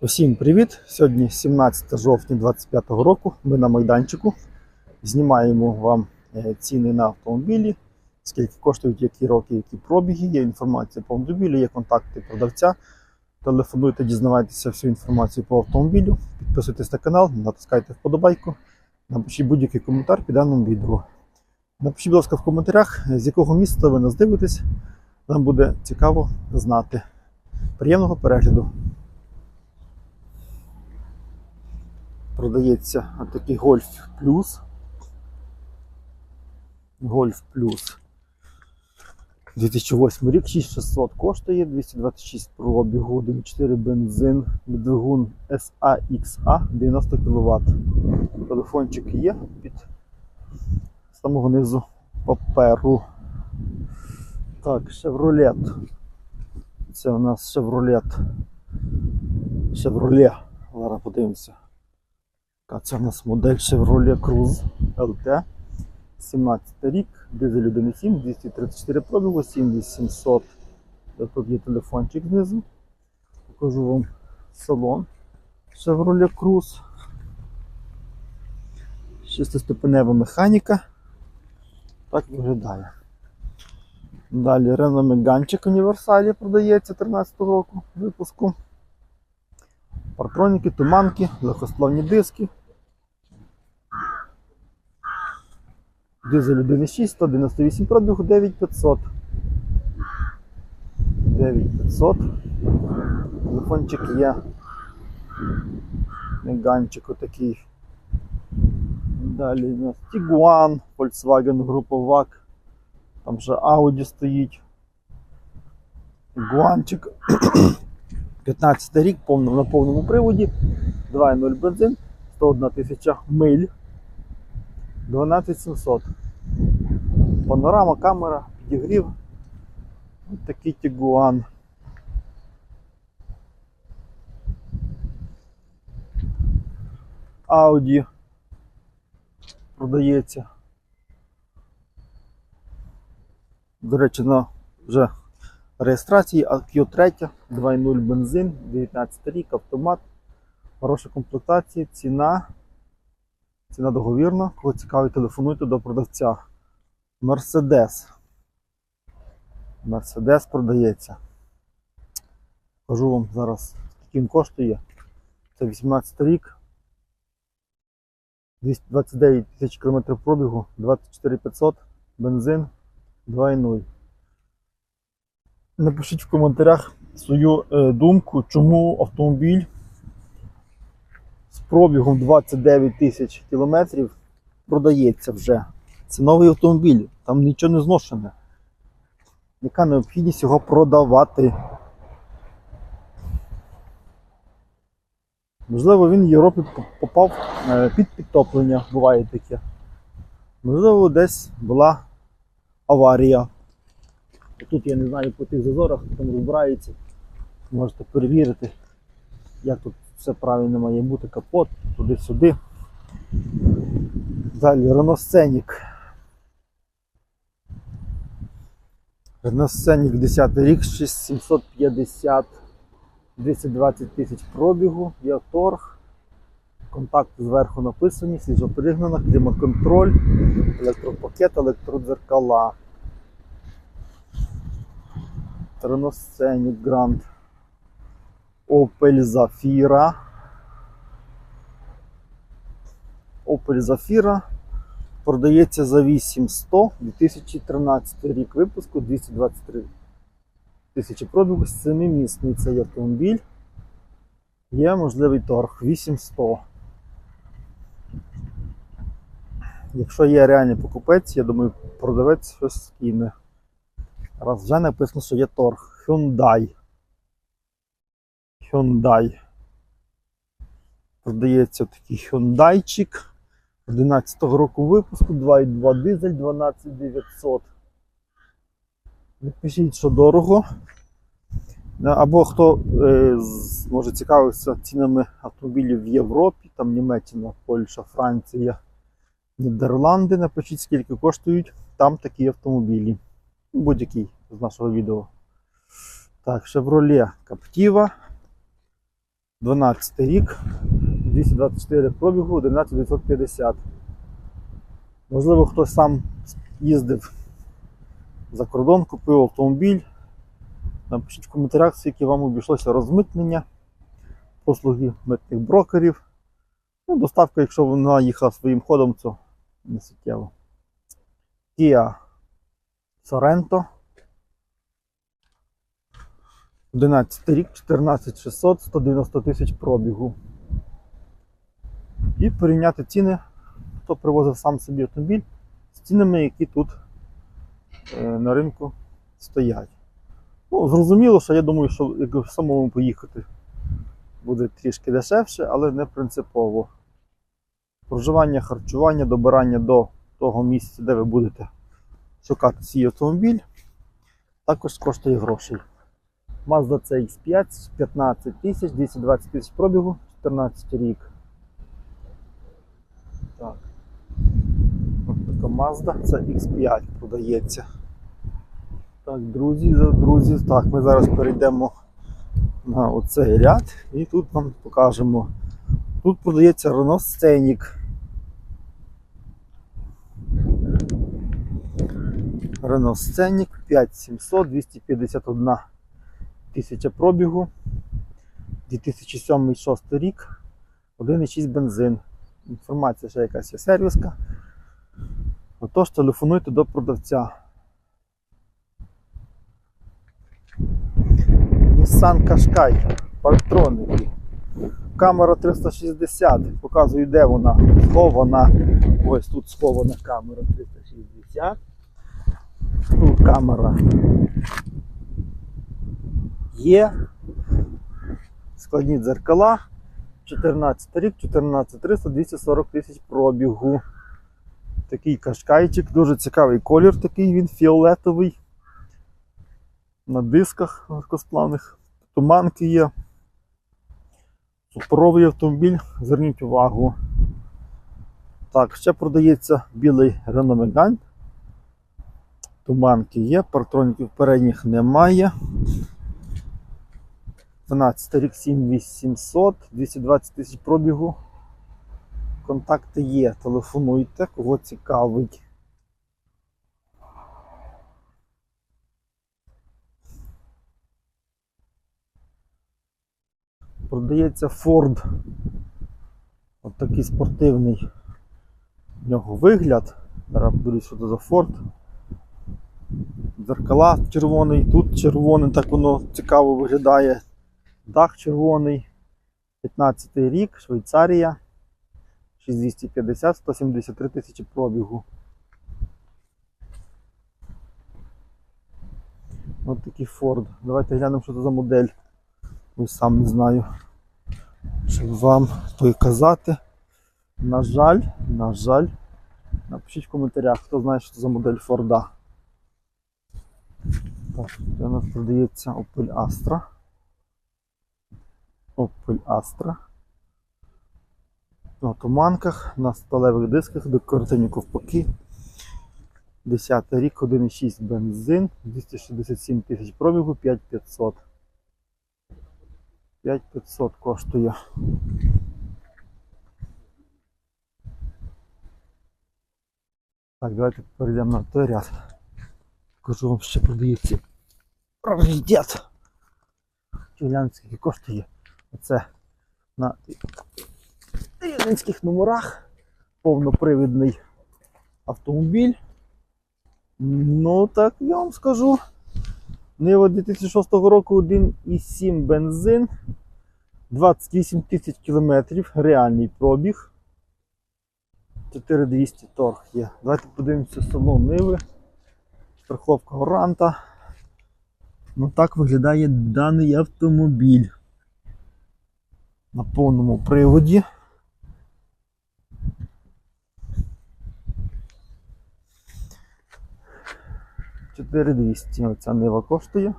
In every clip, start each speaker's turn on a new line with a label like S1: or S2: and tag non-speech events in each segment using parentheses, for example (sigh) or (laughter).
S1: Усім привіт! Сьогодні 17 жовтня 2025 року. Ми на майданчику. Знімаємо вам е, ціни на автомобілі, скільки коштують, які роки, які пробіги. Є інформація по автомобілю, є контакти продавця. Телефонуйте, дізнавайтеся всю інформацію по автомобілю. Підписуйтесь на канал, натискайте вподобайку. Напишіть будь-який коментар під даним відео. Напишіть, будь ласка, в коментарях, з якого міста ви нас дивитесь. Нам буде цікаво знати. Приємного перегляду! Продається такий Гольф Плюс. Гольф Плюс. 2008 рік, 6600 коштує, 226 пробігу, 1.4 бензин, двигун SAXA 90 кВт. Телефончик є під самого низу паперу. Так, Chevrolet. Це у нас Chevrolet. Chevrolet. Зараз подивимося. Така це у нас модель Chevrolet Cruze LT. 17 рік, дизель 1.7, 234 пробігу, 7700. Тут є телефончик знизу. Покажу вам салон Chevrolet Cruze. Шестиступенева механіка. Так виглядає. Далі Renault Megane універсалі продається 13 року випуску. Партроніки, туманки, легкосплавні диски. Дизель 1.6, 198 пробігу, 9500. 9500. Телефончик є. Меганчик отакий. Далі у нас Tiguan, Volkswagen група VAG. Там ще Audi стоїть. Тiguanчик. 15 (clears throat) рік на повному приводі. 2.0 бензин, 101 тисяча миль. 12700. Панорама, камера, підігрів. Ось такий Тігуан. Audi продається. До речі, на вже реєстрації Q3, 2.0 бензин, 19 рік, автомат, хороша комплектація, ціна. Ціна договірна. Кого цікавить, телефонуйте до продавця. Мерседес. Мерседес продається. Кажу вам зараз, скільки він коштує. Це 18 рік. 229 тисяч кілометрів пробігу, 24500, бензин 2.0. Напишіть в коментарях свою е, думку, чому автомобіль з пробігом 29 тисяч кілометрів продається вже. Це новий автомобіль, там нічого не зношене. Яка необхідність його продавати? Можливо, він в Європі попав е, під підтоплення, буває таке. Можливо, десь була аварія. Тут я не знаю по тих зазорах, там розбирається. Можете перевірити, як тут все правильно має бути капот, туди-сюди. Далі. Renault Scenic 10 рік, 6750, 220 тисяч пробігу, є торг. Контакти зверху написані, свіжо пригнана, клімат-контроль, електропакет, електродзеркала. Scenic Grand. Opel Zafira. Opel Zafira продається за 8100 2013 рік випуску 223 тисячі пробігу, 7-місний цей автомобіль. Є можливий торг 8100. Якщо є реальний покупець, я думаю, продавець щось скине. Раз вже написано, що є торг. Hyundai. Hyundai. Продається такий Hyundaiчик 11-го року випуску, 2.2 дизель 12900. Напишіть, що дорого. Або хто е, може цікавитися цінами автомобілів в Європі, там Німеччина, Польща, Франція, Нідерланди. Напишіть, скільки коштують там такі автомобілі. Будь-який з нашого відео. Так, Chevrolet Captiva 12 рік, 224 пробігу, 11950. Можливо, хтось сам їздив за кордон, купив автомобіль. Напишіть в коментарях, скільки вам обійшлося розмитнення, послуги митних брокерів. Ну, доставка, якщо вона їхала своїм ходом, то не суттєво. Kia Sorento. 11 рік, 14600, 190 тисяч пробігу. І порівняти ціни, хто привозив сам собі автомобіль, з цінами, які тут е, на ринку стоять. Ну, зрозуміло, що я думаю, що як самому поїхати буде трішки дешевше, але не принципово. Проживання, харчування, добирання до того місця, де ви будете шукати свій автомобіль, також коштує грошей. Mazda CX5 15 тисяч, 220 тисяч пробігу, 14 рік. Так. Така Mazda CX5 продається. Так, друзі, друзі, так, ми зараз перейдемо на оцей ряд і тут вам покажемо. Тут продається Renault Scenic. Renault Scenic 5700 251 тисяча пробігу. 2007-2006 рік. 1,6 бензин. Інформація ще якась є сервіска. Отож, телефонуйте до продавця. Nissan Qashqai, парктроники. Камера 360. Показую, де вона схована. Ось тут схована камера 360. Тут камера є. Складні дзеркала. 14 рік, 14 300, 240 тисяч пробігу. Такий кашкайчик, дуже цікавий колір такий, він фіолетовий. На дисках легкосплавних. Туманки є. Суперовий автомобіль, зверніть увагу. Так, ще продається білий Renault Megane. Туманки є, партроніків передніх немає. 12 рік 7800, 220 тисяч пробігу. Контакти є, телефонуйте, кого цікавить. Продається Ford. От такий спортивний в нього вигляд. Зараз подивлюсь, що це за Ford. Дзеркала червоний, тут червоний, так воно цікаво виглядає. Дах червоний. 15 рік, Швейцарія. 6250, 173 тисячі пробігу. Ось такий Ford. Давайте глянемо, що це за модель. Ось сам не знаю. Щоб вам казати. На жаль, на жаль. Напишіть в коментарях, хто знає, що це за модель Форда. Так, це у нас продається Opel Astra. Opel Astra. На туманках, на сталевих дисках, декоративні ковпаки. 10 рік, 1,6 бензин, 267 тисяч пробігу, 5500. 5500 коштує. Так, давайте перейдемо на той ряд. Покажу вам, що продається раритет. Скільки коштує. Оце на рівненських номерах повнопривідний автомобіль. Ну так я вам скажу. Нива 2006 року 1,7 бензин, 28 тисяч кілометрів, реальний пробіг. 4200 торг є. Давайте подивимося салон Ниви. Страховка Оранта. Ну так виглядає даний автомобіль. На повному приводі. Чотири двісті оця нива коштує.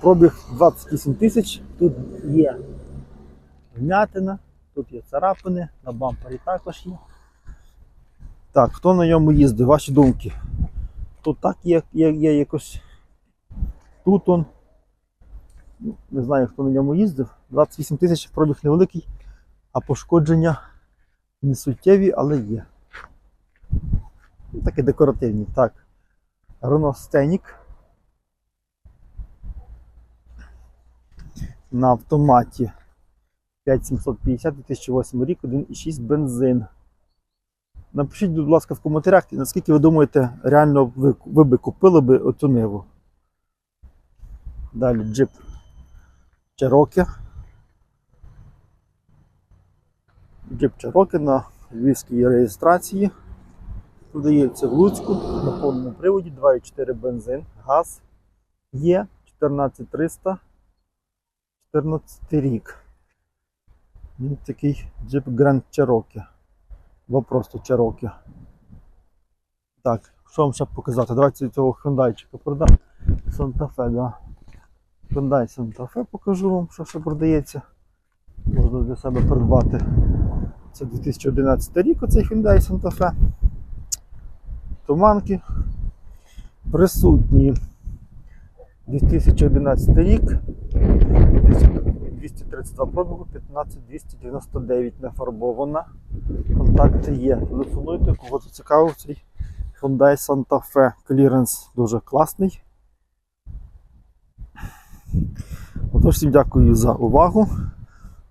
S1: Пробіг 28 тисяч. Тут є вмятина, тут є царапини, на бампері також є. Так, хто на ньому їздить? Ваші думки? Тут так є, є, є якось Тут он. Не знаю, хто на ньому їздив. 28 тисяч пробіг невеликий, а пошкодження не суттєві, але є. Такі декоративні. Так. Renault Scenic. На автоматі 5750 2008 рік, 1,6 бензин. Напишіть, будь ласка, в коментарях, наскільки ви думаєте, реально ви, ви би купили би оцю ниву. Далі джип Cherokee. Джип Cherokee на львівській реєстрації. Продається в Луцьку на повному приводі 2,4 бензин, газ є 14300 14 рік. Він такий джип Grand Cherokee. Або просто Cherokee. Так, що вам ще показати? Давайте цього Hyundai продам. Santa Fe, да. Hyundai Santa Fe покажу вам, що ще продається. Можна для себе придбати. Це 2011 рік оцей Hyundai Santa Fe. Туманки присутні. 2011 рік. 232 пробігу, 15299 не фарбована. Контакти є. Телефонуйте, кого зацікавив цей Hyundai Santa Fe. Кліренс дуже класний. Отож, всім дякую за увагу.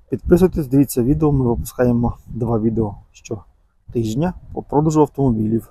S1: Підписуйтесь, дивіться відео. Ми випускаємо два відео щотижня по продажу автомобілів.